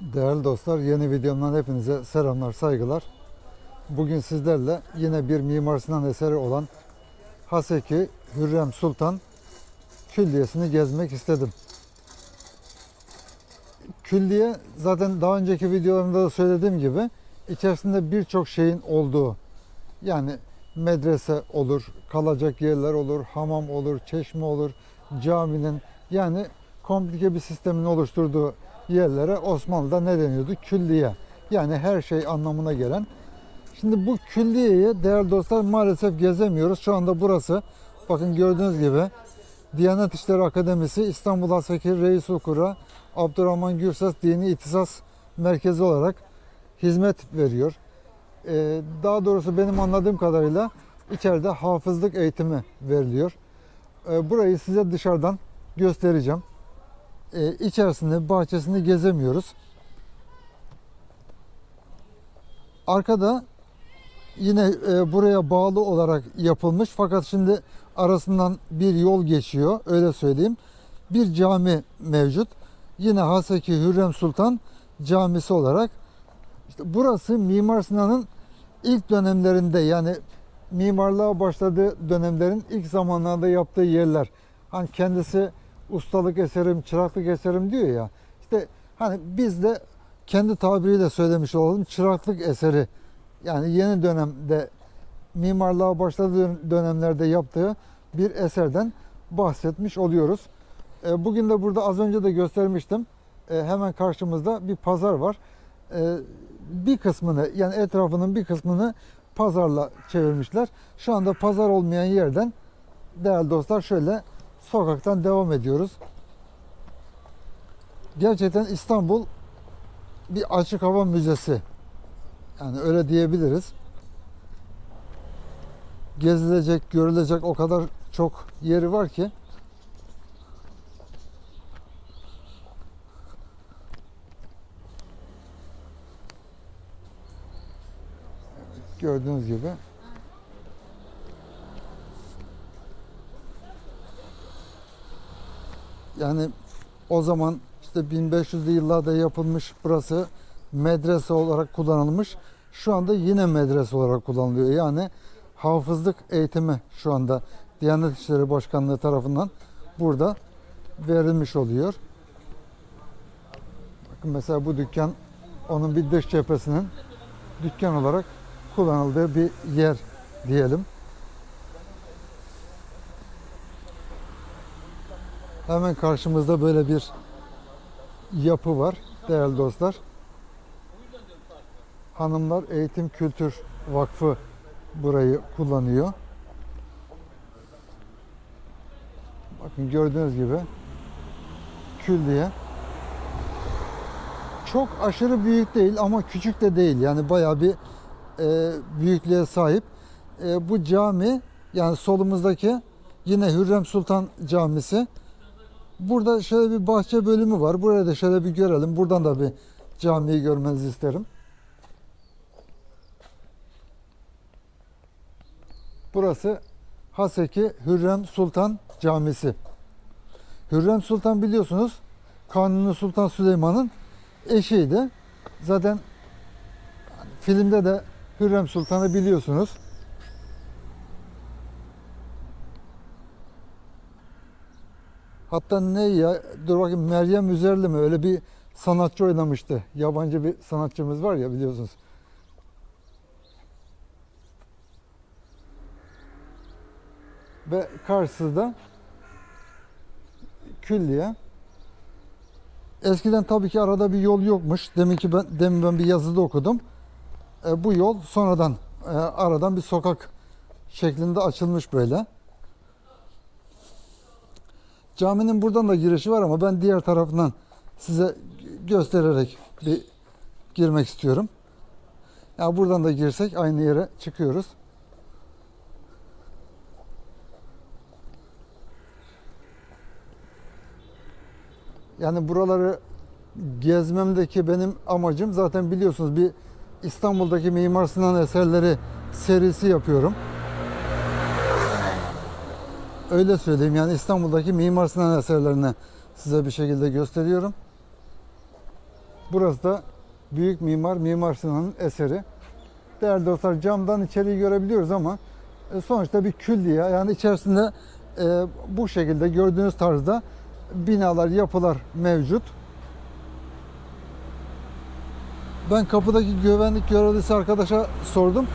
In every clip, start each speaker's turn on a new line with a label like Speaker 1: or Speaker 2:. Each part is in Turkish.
Speaker 1: Değerli dostlar, yeni videomdan hepinize selamlar, saygılar. Bugün sizlerle yine bir Mimar Sinan eseri olan Haseki Hürrem Sultan Külliyesini gezmek istedim. Külliye zaten daha önceki videolarımda da söylediğim gibi içerisinde birçok şeyin olduğu yani medrese olur, kalacak yerler olur, hamam olur, çeşme olur, caminin yani komplike bir sistemin oluşturduğu yerlere Osmanlı'da ne deniyordu? Külliye. Yani her şey anlamına gelen. Şimdi bu külliyeyi değerli dostlar maalesef gezemiyoruz. Şu anda burası bakın gördüğünüz gibi Diyanet İşleri Akademisi İstanbul Haseki Reis Ukura Abdurrahman Gürses Dini İhtisas Merkezi olarak hizmet veriyor. Ee, daha doğrusu benim anladığım kadarıyla içeride hafızlık eğitimi veriliyor. Ee, burayı size dışarıdan göstereceğim. Ee, içerisinde bahçesini gezemiyoruz. Arkada yine e, buraya bağlı olarak yapılmış fakat şimdi arasından bir yol geçiyor öyle söyleyeyim. Bir cami mevcut. Yine Haseki Hürrem Sultan Camisi olarak. İşte burası Mimar Sinan'ın ilk dönemlerinde yani mimarlığa başladığı dönemlerin ilk zamanlarda yaptığı yerler. Hani kendisi ustalık eserim, çıraklık eserim diyor ya. İşte hani biz de kendi tabiriyle söylemiş olalım çıraklık eseri. Yani yeni dönemde mimarlığa başladığı dönemlerde yaptığı bir eserden bahsetmiş oluyoruz. E, Bugün de burada az önce de göstermiştim. E, Hemen karşımızda bir pazar var. E, Bir kısmını yani etrafının bir kısmını pazarla çevirmişler. Şu anda pazar olmayan yerden değerli dostlar şöyle sokaktan devam ediyoruz. Gerçekten İstanbul bir açık hava müzesi. Yani öyle diyebiliriz. Gezilecek, görülecek o kadar çok yeri var ki. Gördüğünüz gibi. Yani o zaman işte 1500'lü yıllarda yapılmış burası medrese olarak kullanılmış. Şu anda yine medrese olarak kullanılıyor. Yani hafızlık eğitimi şu anda Diyanet İşleri Başkanlığı tarafından burada verilmiş oluyor. Bakın mesela bu dükkan onun bir dış cephesinin dükkan olarak kullanıldığı bir yer diyelim. Hemen karşımızda böyle bir yapı var değerli dostlar. Hanımlar Eğitim Kültür Vakfı burayı kullanıyor. Bakın gördüğünüz gibi külliye. Çok aşırı büyük değil ama küçük de değil. Yani bayağı bir e, büyüklüğe sahip. E, bu cami yani solumuzdaki yine Hürrem Sultan Camisi. Burada şöyle bir bahçe bölümü var. Buraya da şöyle bir görelim. Buradan da bir camiyi görmenizi isterim. Burası Haseki Hürrem Sultan Camisi. Hürrem Sultan biliyorsunuz Kanuni Sultan Süleyman'ın eşiydi. Zaten filmde de Hürrem Sultan'ı biliyorsunuz. Hatta ne ya dur bakayım Meryem Üzerli mi öyle bir sanatçı oynamıştı. Yabancı bir sanatçımız var ya biliyorsunuz. Ve karşısında külliye. Eskiden tabii ki arada bir yol yokmuş. Demin ki ben demin ben bir yazıda okudum. E, bu yol sonradan e, aradan bir sokak şeklinde açılmış böyle. Caminin buradan da girişi var ama ben diğer tarafından size göstererek bir girmek istiyorum. Ya buradan da girsek aynı yere çıkıyoruz. Yani buraları gezmemdeki benim amacım zaten biliyorsunuz bir İstanbul'daki Mimar Sinan eserleri serisi yapıyorum. Öyle söyleyeyim yani İstanbul'daki Mimar Sinan eserlerini size bir şekilde gösteriyorum. Burası da büyük mimar Mimar Sinan'ın eseri. Değerli dostlar camdan içeriği görebiliyoruz ama e, sonuçta bir külliye yani içerisinde e, bu şekilde gördüğünüz tarzda binalar, yapılar mevcut. Ben kapıdaki güvenlik görevlisi arkadaşa sordum.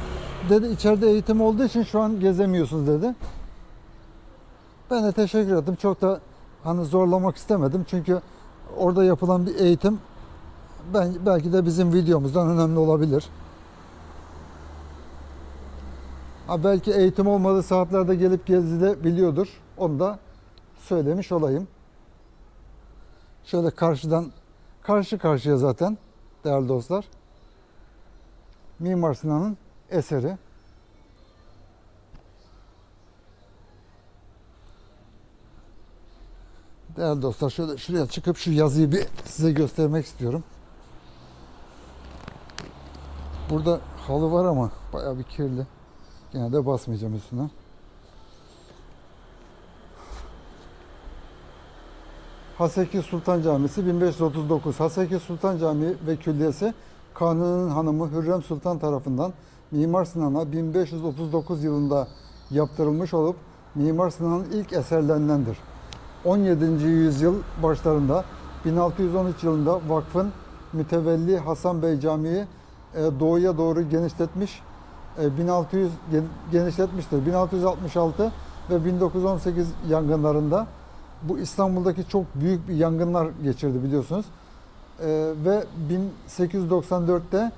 Speaker 1: Dedi içeride eğitim olduğu için şu an gezemiyorsunuz dedi. Ben de teşekkür ettim. Çok da hani zorlamak istemedim. Çünkü orada yapılan bir eğitim ben belki de bizim videomuzdan önemli olabilir. Ha belki eğitim olmadığı saatlerde gelip gezilebiliyordur. Onu da söylemiş olayım. Şöyle karşıdan karşı karşıya zaten değerli dostlar. Mimar Sinan'ın eseri. Değerli dostlar şöyle şuraya çıkıp şu yazıyı bir size göstermek istiyorum. Burada halı var ama bayağı bir kirli. Yine de basmayacağım üstüne. Haseki Sultan Camisi 1539. Haseki Sultan Camii ve Külliyesi Kanuni'nin hanımı Hürrem Sultan tarafından Mimar Sinan'a 1539 yılında yaptırılmış olup Mimar Sinan'ın ilk eserlerindendir. 17. yüzyıl başlarında 1613 yılında vakfın mütevelli Hasan Bey Camii e, doğuya doğru genişletmiş e, 1600 gen- genişletmiştir. 1666 ve 1918 yangınlarında bu İstanbul'daki çok büyük bir yangınlar geçirdi biliyorsunuz. E, ve 1894'te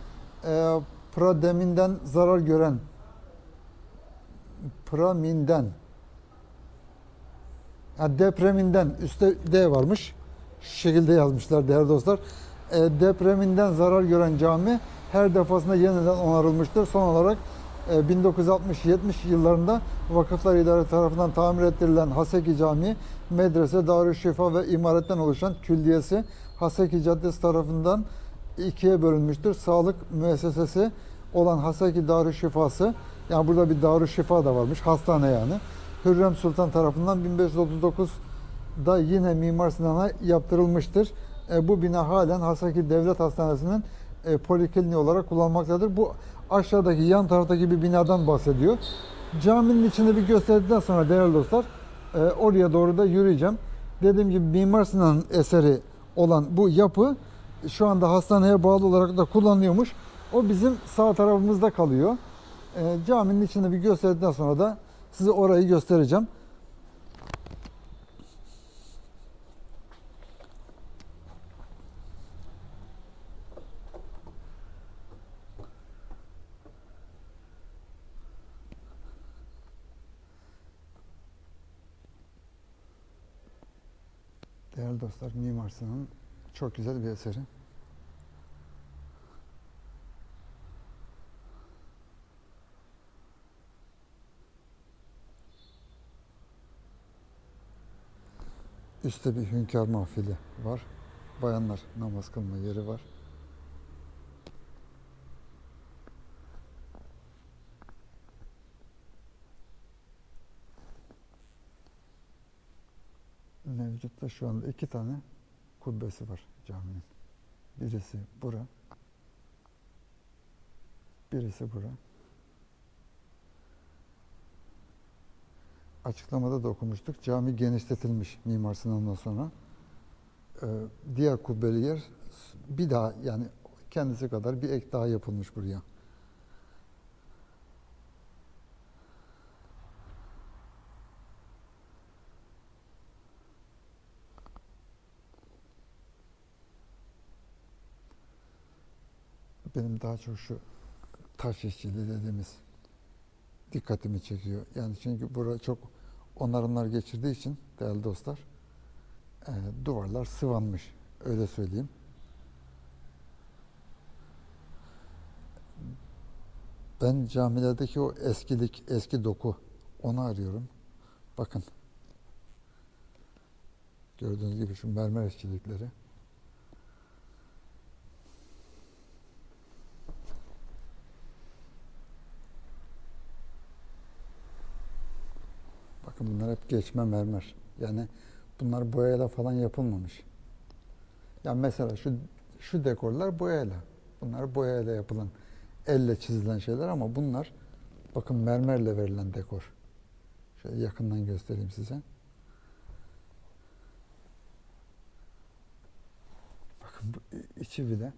Speaker 1: e, Prademinden zarar gören Praminden ha, depreminden üstte D varmış. Şu şekilde yazmışlar değerli dostlar. E, depreminden zarar gören cami her defasında yeniden onarılmıştır. Son olarak e, 1960-70 yıllarında Vakıflar İdaresi tarafından tamir ettirilen Haseki Camii, medrese, darüşşifa ve imaretten oluşan külliyesi Haseki Caddesi tarafından ikiye bölünmüştür. Sağlık müessesesi olan Haseki Darüşşifası, yani burada bir Darüşşifa da varmış, hastane yani. Hürrem Sultan tarafından 1539'da yine Mimar Sinan'a yaptırılmıştır. E, bu bina halen Haseki Devlet Hastanesi'nin e, polikliniği olarak kullanılmaktadır. Bu aşağıdaki yan taraftaki bir binadan bahsediyor. Caminin içini bir gösterdikten sonra değerli dostlar e, oraya doğru da yürüyeceğim. Dediğim gibi Mimar Sinan'ın eseri olan bu yapı şu anda hastaneye bağlı olarak da kullanılıyormuş. O bizim sağ tarafımızda kalıyor. E, caminin içini bir gösterdikten sonra da size orayı göstereceğim. Değerli dostlar, Mimar çok güzel bir eseri. Üstte bir hünkâr mahfili var. Bayanlar namaz kılma yeri var. Mevcutta şu anda iki tane kubbesi var caminin. Birisi bura. Birisi bura. Açıklamada da okumuştuk. Cami genişletilmiş Mimar Sinan'dan sonra. Ee, diğer kubbeli yer bir daha yani kendisi kadar bir ek daha yapılmış buraya. Benim daha çok şu taş işçiliği dediğimiz dikkatimi çekiyor. Yani çünkü bura çok onarımlar geçirdiği için değerli dostlar e, duvarlar sıvanmış. Öyle söyleyeyim. Ben camilerdeki o eskilik, eski doku onu arıyorum. Bakın. Gördüğünüz gibi şu mermer işçilikleri. Bakın bunlar hep geçme mermer. Yani bunlar boyayla falan yapılmamış. Yani mesela şu şu dekorlar boyayla. Bunlar boyayla yapılan, elle çizilen şeyler ama bunlar bakın mermerle verilen dekor. Şöyle yakından göstereyim size. Bakın bu içi bile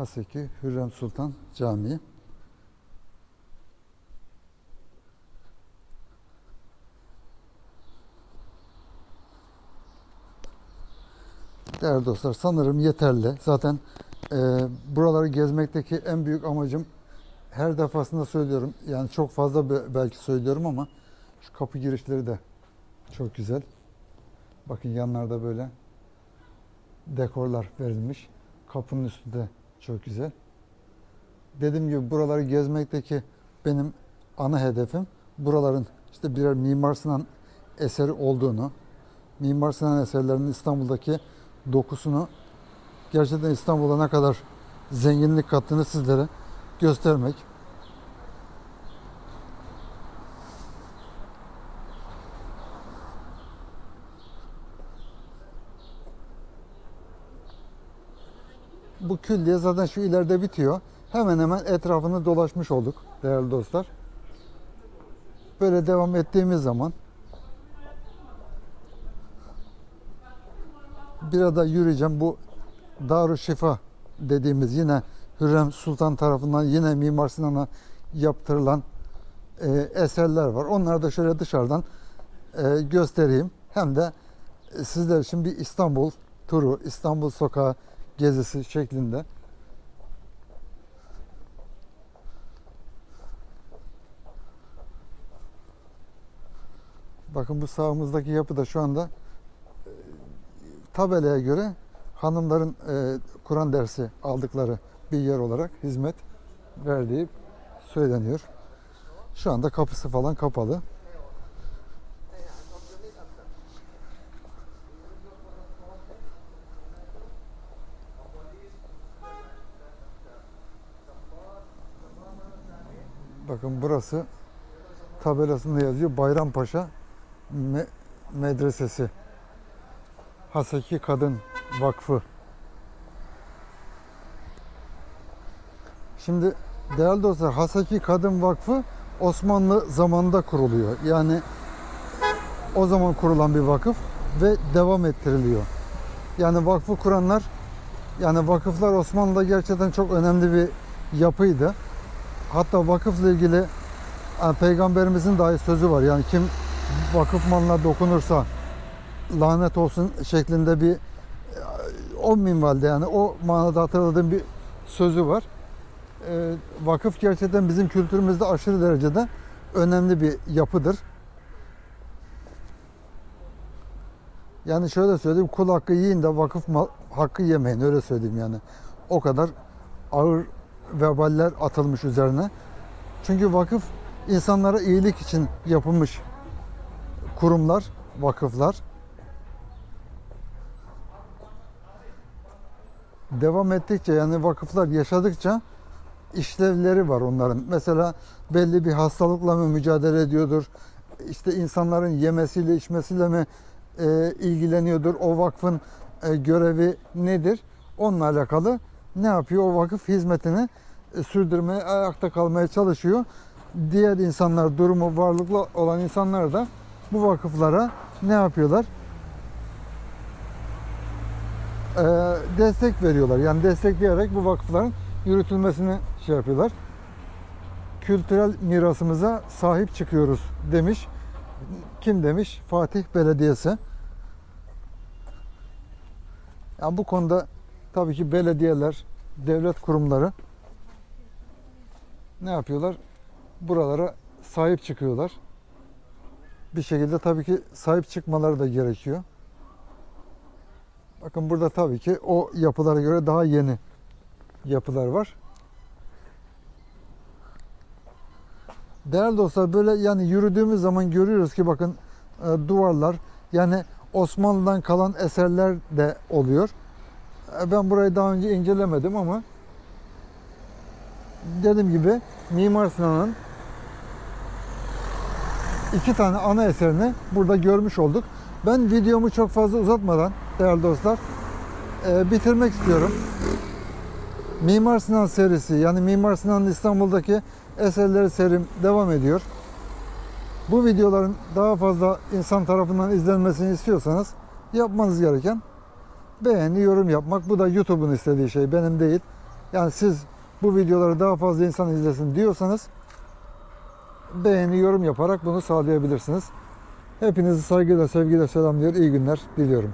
Speaker 1: Haseki Hürrem Sultan Camii. Değerli dostlar sanırım yeterli. Zaten e, buraları gezmekteki en büyük amacım her defasında söylüyorum. Yani çok fazla be- belki söylüyorum ama şu kapı girişleri de çok güzel. Bakın yanlarda böyle dekorlar verilmiş. Kapının üstü de çok güzel. Dediğim gibi buraları gezmekteki benim ana hedefim buraların işte birer Mimar Sinan eseri olduğunu, Mimar Sinan eserlerinin İstanbul'daki dokusunu gerçekten İstanbul'a ne kadar zenginlik kattığını sizlere göstermek. Bu külliye zaten şu ileride bitiyor. Hemen hemen etrafını dolaşmış olduk değerli dostlar. Böyle devam ettiğimiz zaman bir ada yürüyeceğim. Bu Darüşşifa dediğimiz yine Hürrem Sultan tarafından yine Mimar Sinan'a yaptırılan e, eserler var. Onları da şöyle dışarıdan e, göstereyim. Hem de e, sizler için bir İstanbul turu, İstanbul sokağı gezisi şeklinde. Bakın bu sağımızdaki yapı da şu anda e, tabelaya göre hanımların e, Kur'an dersi aldıkları bir yer olarak hizmet verdiği söyleniyor. Şu anda kapısı falan kapalı. Bakın burası tabelasında yazıyor Bayrampaşa Me- Medresesi. Haseki Kadın Vakfı. Şimdi değerli dostlar Haseki Kadın Vakfı Osmanlı zamanında kuruluyor. Yani o zaman kurulan bir vakıf ve devam ettiriliyor. Yani vakfı kuranlar yani vakıflar Osmanlı'da gerçekten çok önemli bir yapıydı. Hatta vakıfla ilgili yani peygamberimizin dahi sözü var. Yani kim vakıf malına dokunursa lanet olsun şeklinde bir o minvalde yani o manada hatırladığım bir sözü var. Ee, vakıf gerçekten bizim kültürümüzde aşırı derecede önemli bir yapıdır. Yani şöyle söyleyeyim kul hakkı yiyin de vakıf hakkı yemeyin öyle söyleyeyim yani. O kadar ağır veballer atılmış üzerine. Çünkü vakıf insanlara iyilik için yapılmış kurumlar, vakıflar. Devam ettikçe yani vakıflar yaşadıkça işlevleri var onların. Mesela belli bir hastalıkla mı mücadele ediyordur? İşte insanların yemesiyle içmesiyle mi e, ilgileniyordur? O vakfın e, görevi nedir? Onunla alakalı ne yapıyor? O vakıf hizmetini e, sürdürmeye, ayakta kalmaya çalışıyor. Diğer insanlar, durumu varlıklı olan insanlar da bu vakıflara ne yapıyorlar? Ee, destek veriyorlar. Yani destekleyerek bu vakıfların yürütülmesini şey yapıyorlar. Kültürel mirasımıza sahip çıkıyoruz demiş. Kim demiş? Fatih Belediyesi. Yani bu konuda tabii ki belediyeler, devlet kurumları ne yapıyorlar? Buralara sahip çıkıyorlar. Bir şekilde tabii ki sahip çıkmaları da gerekiyor. Bakın burada tabii ki o yapılara göre daha yeni yapılar var. Değerli dostlar böyle yani yürüdüğümüz zaman görüyoruz ki bakın e, duvarlar yani Osmanlı'dan kalan eserler de oluyor. E, ben burayı daha önce incelemedim ama dediğim gibi Mimar Sinan'ın iki tane ana eserini burada görmüş olduk. Ben videomu çok fazla uzatmadan değerli dostlar e, bitirmek istiyorum. Mimar Sinan serisi yani Mimar Sinan'ın İstanbul'daki eserleri serim devam ediyor. Bu videoların daha fazla insan tarafından izlenmesini istiyorsanız yapmanız gereken beğeni, yorum yapmak. Bu da YouTube'un istediği şey, benim değil. Yani siz bu videoları daha fazla insan izlesin diyorsanız beğeni, yorum yaparak bunu sağlayabilirsiniz. Hepinizi saygıyla, sevgiyle selamlıyor. İyi günler diliyorum.